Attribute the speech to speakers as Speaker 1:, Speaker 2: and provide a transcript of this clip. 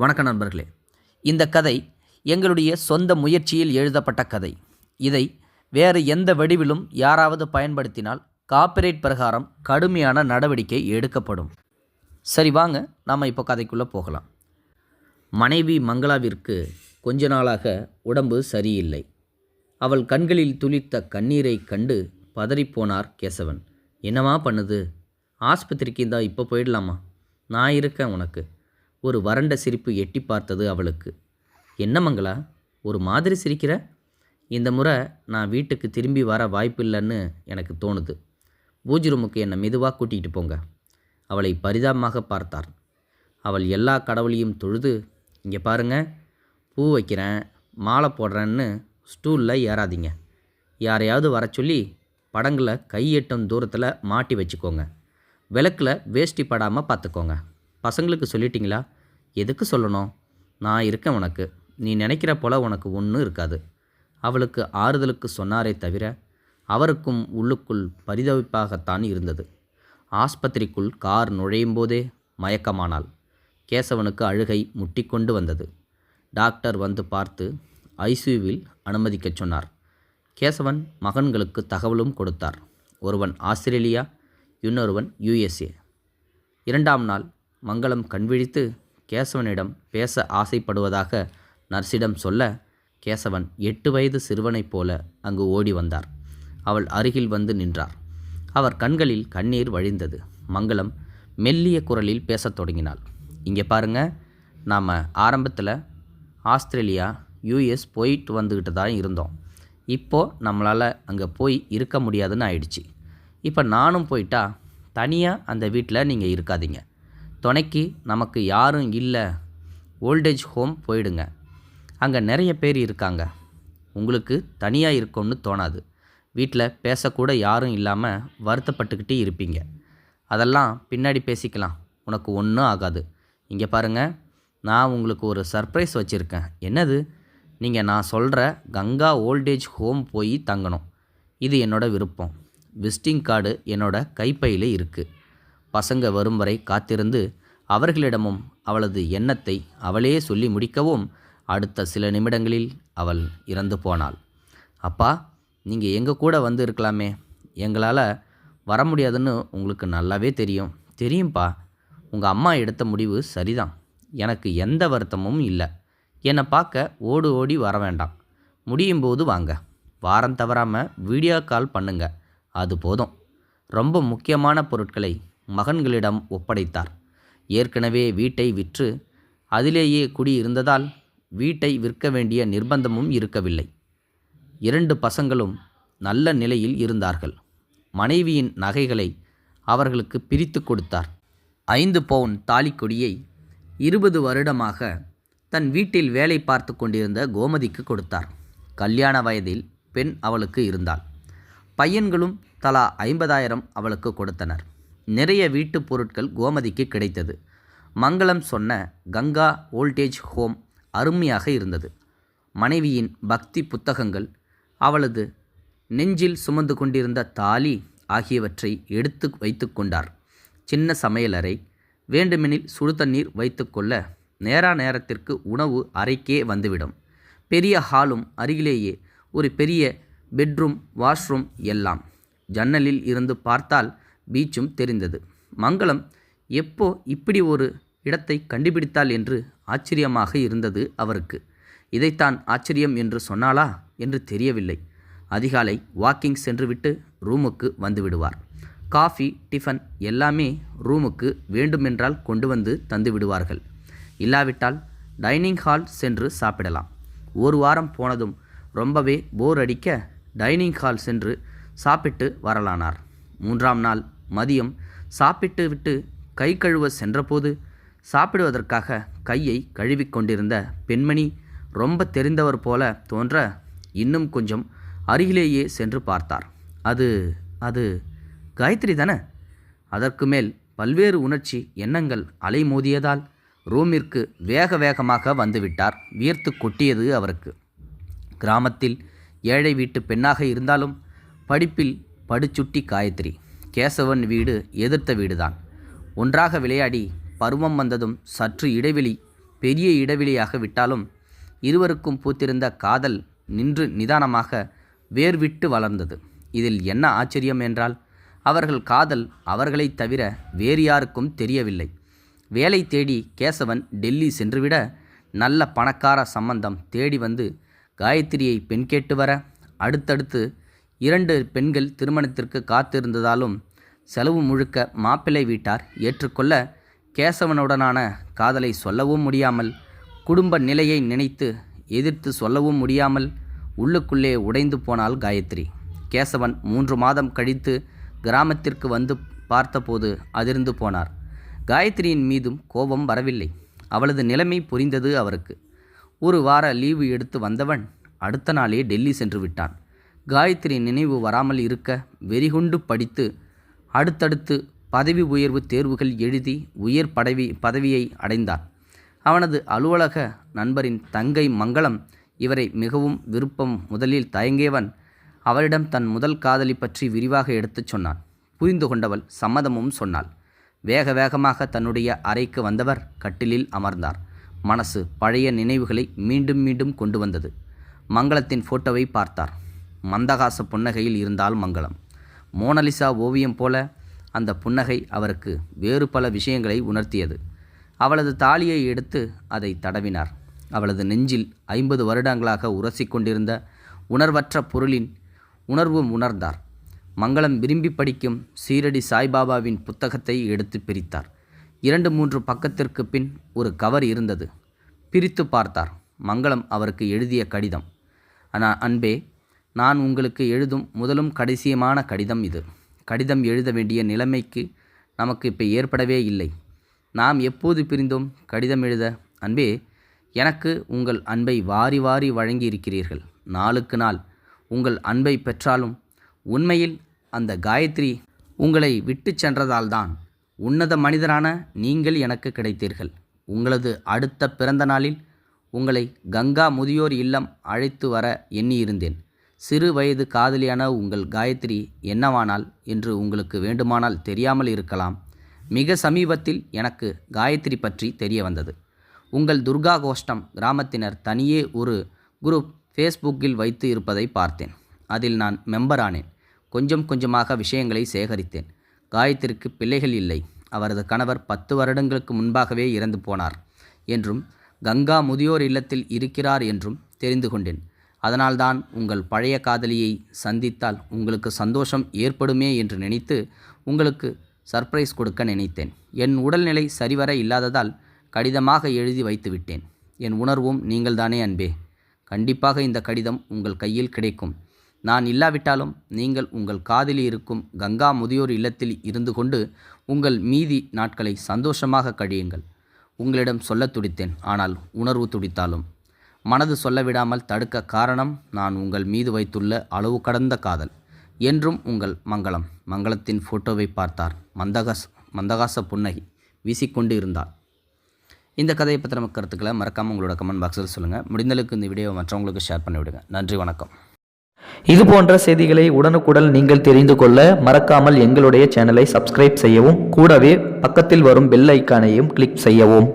Speaker 1: வணக்கம் நண்பர்களே. இந்த கதை எங்களுடைய சொந்த முயற்சியில் எழுதப்பட்ட கதை. இதை வேறு எந்த வடிவிலும் யாராவது பயன்படுத்தினால் காப்பிரைட் பிரகாரம் கடுமையான நடவடிக்கை எடுக்கப்படும். சரி வாங்க நாம் இப்போ கதைக்குள்ளே போகலாம். மனைவி மங்களாவிற்கு கொஞ்ச நாளாக உடம்பு சரியில்லை. அவள் கண்களில் துளித்த கண்ணீரை கண்டு பதறிப்போனார் கேசவன். என்னவா பண்ணுது? ஆஸ்பத்திரிக்கு இந்தா இப்போ போயிடலாமா? நான் இருக்கேன் உனக்கு. ஒரு வறண்ட சிரிப்பு எட்டி பார்த்தது அவளுக்கு. என்ன மங்களா ஒரு மாதிரி சிரிக்கிற? இந்த முறை நான் வீட்டுக்கு திரும்பி வர வாய்ப்பில்லைன்னு எனக்கு தோணுது. பூஜ் ரூமுக்கு என்னை மெதுவாக கூட்டிகிட்டு போங்க. அவளை பரிதாபமாக பார்த்தார். அவள் எல்லா கடவுளையும் தொழுது இங்கே பாருங்க பூ வைக்கிறேன் மாலை போடுறேன்னு ஸ்டூலில் ஏறாதீங்க. யாரையாவது வர சொல்லி படங்களை கை எட்டும் தூரத்தில் மாட்டி வச்சுக்கோங்க. விளக்கில் வேஷ்டி படாமல் பார்த்துக்கோங்க. பசங்களுக்கு சொல்லிட்டீங்களா? எதுக்கு சொல்லணும்? நான் இருக்கேன் உனக்கு. நீ நினைக்கிற போல உனக்கு ஒன்றும் இருக்காது. அவளுக்கு ஆறுதலுக்கு சொன்னாரே தவிர அவருக்கும் உள்ளுக்குள் பரிதவிப்பாகத்தான் இருந்தது. ஆஸ்பத்திரிக்குள் கார் நுழையும் போதே மயக்கமானாள். கேசவனுக்கு அழுகை முட்டிக்கொண்டு வந்தது. டாக்டர் வந்து பார்த்து ஐசியூவில் அனுமதிக்கச் சொன்னார். கேசவன் மகன்களுக்கு தகவலும் கொடுத்தார். ஒருவன் ஆஸ்திரேலியா இன்னொருவன் யுஎஸ்ஏ இரண்டாம் நாள் மங்களம் கண்விழித்து கேசவனிடம் பேச ஆசைப்படுவதாக நர்ஸிடம் சொல்ல கேசவன் எட்டு வயது சிறுவனைப் போல அங்கு ஓடி வந்தார். அவள் அருகில் வந்து நின்றார். அவர் கண்களில் கண்ணீர் வழிந்தது. மங்களம் மெல்லிய குரலில் பேசத் தொடங்கினாள். இங்கே பாருங்க நாம் ஆரம்பத்தில் ஆஸ்திரேலியா யூஎஸ் போயிட்டு வந்துக்கிட்டு தான் இருந்தோம். இப்போது நம்மளால் அங்கே போய் இருக்க முடியாதுன்னு ஆயிடுச்சு. இப்போ நானும் போயிட்டா தனியாக அந்த வீட்டில் நீங்கள் இருக்காதீங்க. துணைக்கு நமக்கு யாரும் இல்லை. ஓல்டேஜ் ஹோம் போயிடுங்க. அங்கே நிறைய பேர் இருக்காங்க. உங்களுக்கு தனியாக இருக்கும்னு தோணாது. வீட்டில் பேசக்கூட யாரும் இல்லாமல் வருத்தப்பட்டுக்கிட்டே இருப்பீங்க. அதெல்லாம் பின்னாடி பேசிக்கலாம். உனக்கு ஒன்றும் ஆகாது. இங்கே பாருங்கள் நான் உங்களுக்கு ஒரு சர்ப்ரைஸ் வச்சுருக்கேன். என்னது? நீங்கள் நான் சொல்கிற கங்கா ஓல்டேஜ் ஹோம் போய் தங்கணும். இது என்னோடய விருப்பம். விசிட்டிங் கார்டு என்னோடய கைப்பையில் இருக்குது பசங்க வரும் வரை காத்திருந்து அவர்களிடமும் அவளது எண்ணத்தை அவளே சொல்லி முடிக்கவும் அடுத்த சில நிமிடங்களில் அவள் இறந்து போனாள். அப்பா நீங்கள் எங்கள் கூட வந்து இருக்கலாமே? எங்களால் வர முடியாதுன்னு உங்களுக்கு நல்லாவே தெரியும். தெரியும்ப்பா உங்கள் அம்மா எடுத்த முடிவு சரிதான். எனக்கு எந்த வருத்தமும் இல்லை. என்னை பார்க்க ஓடு ஓடி வர வேண்டாம். முடியும் போது வாங்க. வாரம் தவறாமல் வீடியோ கால் பண்ணுங்க. அது போதும். ரொம்ப முக்கியமான பொருட்களை மகன்களிடம் ஒப்படைத்தார். ஏற்கனவே வீட்டை விற்று அதிலேயே குடியிருந்ததால் வீட்டை விற்க வேண்டிய நிர்பந்தமும் இருக்கவில்லை. இரண்டு பசங்களும் நல்ல நிலையில் இருந்தார்கள். மனைவியின் நகைகளை அவர்களுக்கு பிரித்து கொடுத்தார். ஐந்து பவுன் தாலிக்கொடியை இருபது வருடமாக தன் வீட்டில் வேலை பார்த்து கொண்டிருந்த கோமதிக்கு கொடுத்தார். கல்யாண வயதில் பெண் அவளுக்கு இருந்தாள். பையன்களும் தலா ஐம்பதாயிரம் அவளுக்கு கொடுத்தனர். நிறைய வீட்டுப் பொருட்கள் கோமதிக்கு கிடைத்தது. மங்களம் சொன்ன கங்கா ஓல்டேஜ் ஹோம் அருமையாக இருந்தது. மனைவியின் பக்தி புத்தகங்கள் அவளது நெஞ்சில் சுமந்து கொண்டிருந்த தாலி ஆகியவற்றை எடுத்து வைத்து கொண்டார். சின்ன சமையலறை வேண்டுமெனில் சுடு தண்ணீர் வைத்துக்கொள்ள நேரா நேரத்திற்கு உணவு அறைக்கே வந்துவிடும். பெரிய ஹாலும் அருகிலேயே ஒரு பெரிய பெட்ரூம் வாஷ்ரூம் எல்லாம். ஜன்னலில் இருந்து பார்த்தால் பீச்சும் தெரிந்தது. மங்களம் எப்போ இப்படி ஒரு இடத்தை கண்டுபிடித்தாள் என்று ஆச்சரியமாக இருந்தது அவருக்கு. இதைத்தான் ஆச்சரியம் என்று சொன்னாளா என்று தெரியவில்லை. அதிகாலை வாக்கிங் சென்றுவிட்டு ரூமுக்கு வந்து விடுவார் காஃபி டிஃபன் எல்லாமே ரூமுக்கு வேண்டுமென்றால் கொண்டு வந்து தந்து விடுவார்கள். இல்லாவிட்டால் டைனிங் ஹால் சென்று சாப்பிடலாம். ஒரு வாரம் போனதும் ரொம்பவே போர் அடிக்க டைனிங் ஹால் சென்று சாப்பிட்டு வரலானார். மூன்றாம் நாள் மதியம் சாப்பிட்டு விட்டு கை கழுவ சென்றபோது சாப்பிடுவதற்காக கையை கழுவிக்கொண்டிருந்த பெண்மணி ரொம்ப தெரிந்தவர் போல தோன்ற இன்னும் கொஞ்சம் அருகிலேயே சென்று பார்த்தார். அது அது காயத்ரி தானே? அதற்கு மேல் பல்வேறு உணர்ச்சி எண்ணங்கள் அலைமோதியதால் ரூமிற்கு வேக வேகமாக வந்துவிட்டார். வியர்த்து கொட்டியது அவருக்கு. கிராமத்தில் ஏழை வீட்டு பெண்ணாக இருந்தாலும் படிப்பில் படுச்சுட்டி காயத்ரி. கேசவன் வீடு எதிர்த்த வீடுதான். ஒன்றாக விளையாடி பருவம் வந்ததும் சற்று இடைவெளி பெரிய இடைவெளியாக விட்டாலும் இருவருக்கும் பூத்திருந்த காதல் நின்று நிதானமாக வேர்விட்டு வளர்ந்தது. இதில் என்ன ஆச்சரியம் என்றால் அவர்கள் காதல் அவர்களைத் தவிர வேறு யாருக்கும் தெரியவில்லை. வேலை தேடி கேசவன் டெல்லி சென்றுவிட நல்ல பணக்கார சம்பந்தம் தேடி வந்து காயத்ரியை பெண் கேட்டு வர அடுத்தடுத்து இரண்டு பெண்கள் திருமணத்திற்கு காத்திருந்ததாலும் செலவு முழுக்க மாப்பிள்ளை வீட்டார் ஏற்றுக்கொள்ள கேசவனுடனான காதலை சொல்லவும் முடியாமல் குடும்ப நிலையை நினைத்து எதிர்த்து சொல்லவும் முடியாமல் உள்ளுக்குள்ளே உடைந்து போனாள் காயத்ரி. கேசவன் மூன்று மாதம் கழித்து கிராமத்திற்கு வந்து பார்த்தபோது அதிர்ந்து போனார். காயத்ரியின் மீதும் கோபம் வரவில்லை. அவளது நிலைமை புரிந்தது அவருக்கு. ஒரு வார லீவு எடுத்து வந்தவன் அடுத்த நாளே டெல்லி சென்று விட்டான். காயத்ரி நினைவு வராமல் இருக்க வெறிகொண்டு படித்து அடுத்தடுத்து பதவி உயர்வு தேர்வுகள் எழுதி உயர் பதவி பதவியை அடைந்தான் அவனது அலுவலக நண்பரின் தங்கை மங்களம் இவரை மிகவும் விருப்பம். முதலில் தயங்கியவன் அவரிடம் தன் முதல் காதலி பற்றி விரிவாக எடுத்துச் சொன்னான். புரிந்து கொண்டவள் சம்மதமும் சொன்னாள். வேக வேகமாக தன்னுடைய அறைக்கு வந்தவர் கட்டிலில் அமர்ந்தார். மனசு பழைய நினைவுகளை மீண்டும் மீண்டும் கொண்டு வந்தது. மங்களத்தின் ஃபோட்டோவை பார்த்தார். மந்தகாச புன்னகையில் இருந்தால் மங்களம். மோனலிசா ஓவியம் போல அந்த புன்னகை அவருக்கு வேறு பல விஷயங்களை உணர்த்தியது. அவளது தாலியை எடுத்து அதை தடவினார். அவளது நெஞ்சில் ஐம்பது வருடங்களாக உரசிக் கொண்டிருந்த உணர்வற்ற பொருளின் உணர்வும் உணர்ந்தார். மங்களம் விரும்பி படிக்கும் சீரடி சாய்பாபாவின் புத்தகத்தை எடுத்து பிரித்தார். இரண்டு மூன்று பக்கத்திற்கு பின் ஒரு கவர் இருந்தது. பிரித்து பார்த்தார். மங்களம் அவருக்கு எழுதிய கடிதம். ஆனால் அன்பே நான் உங்களுக்கு எழுதும் முதலும் கடைசியமான கடிதம் இது. கடிதம் எழுத வேண்டிய நிலைமைக்கு நமக்கு இப்போ ஏற்படவே இல்லை. நாம் எப்போது பிரிந்தோம்? கடிதம் எழுத. அன்பே எனக்கு உங்கள் அன்பை வாரி வாரி வழங்கி இருக்கிறீர்கள் நாளுக்கு நாள் உங்கள் அன்பை பெற்றாலும் உண்மையில் அந்த காயத்ரி உங்களை விட்டு சென்றதால்தான் உன்னத மனிதரான நீங்கள் எனக்கு கிடைத்தீர்கள். உங்களது அடுத்த பிறந்த நாளில் உங்களை கங்கா முதியோர் இல்லம் அழைத்து வர எண்ணியிருந்தேன். சிறு வயது காதலியான உங்கள் காயத்ரி என்னவானால் என்று உங்களுக்கு வேண்டுமானால் தெரியாமல் இருக்கலாம். மிக சமீபத்தில் எனக்கு காயத்ரி பற்றி தெரிய வந்தது. உங்கள் துர்கா கோஷ்டம் கிராமத்தினர் தனியே ஒரு குரூப் ஃபேஸ்புக்கில் வைத்து இருப்பதை பார்த்தேன். அதில் நான் மெம்பர் ஆனேன். கொஞ்சம் கொஞ்சமாக விஷயங்களை சேகரித்தேன். காயத்திற்கு பிள்ளைகள் இல்லை. அவரது கணவர் பத்து வருடங்களுக்கு முன்பாகவே இறந்து போனார் என்றும் கங்கா முதியோர் இல்லத்தில் இருக்கிறார் என்றும் தெரிந்து கொண்டேன். அதனால்தான் உங்கள் பழைய காதலியை சந்தித்தால் உங்களுக்கு சந்தோஷம் ஏற்படுமே என்று நினைத்து உங்களுக்கு சர்ப்ரைஸ் கொடுக்க நினைத்தேன். என் உடல்நிலை சரிவர இல்லாததால் கடிதமாக எழுதி வைத்துவிட்டேன். என் உணர்வும் நீங்கள்தானே அன்பே. கண்டிப்பாக இந்த கடிதம் உங்கள் கையில் கிடைக்கும். நான் இல்லாவிட்டாலும் நீங்கள் உங்கள் காதில் இருக்கும் கங்கா முதியோர் இல்லத்தில் இருந்து கொண்டு உங்கள் மீதி நாட்களை சந்தோஷமாக கழியுங்கள். உங்களிடம் சொல்லத் துடித்தேன். ஆனால் உணர்வு துடித்தாலும். மனது சொல்ல விடாமல் தடுக்க காரணம் நான் உங்கள் மீது வைத்துள்ள அளவு கடந்த காதல். என்றும் உங்கள் மங்களம். மங்களத்தின் ஃபோட்டோவை பார்த்தார். மந்தகாஸ் மந்தகாச புன்னகி வீசிக்கொண்டு இருந்தார். இந்த கதையை பற்றி நம்ம கருத்துக்களை மறக்காமல் உங்களோட கமெண்ட் பாக்ஸில் சொல்லுங்கள் முடிந்தளவுக்கு இந்த வீடியோ மற்றவங்களுக்கு ஷேர் பண்ணிவிடுங்க நன்றி வணக்கம்.
Speaker 2: இது போன்ற செய்திகளை உடனுக்குடன் நீங்கள் தெரிந்து கொள்ள மறக்காமல் எங்களுடைய சேனலை சப்ஸ்கிரைப் செய்யவும் கூடவே பக்கத்தில் வரும் பெல் ஐக்கானையும் கிளிக் செய்யவும்.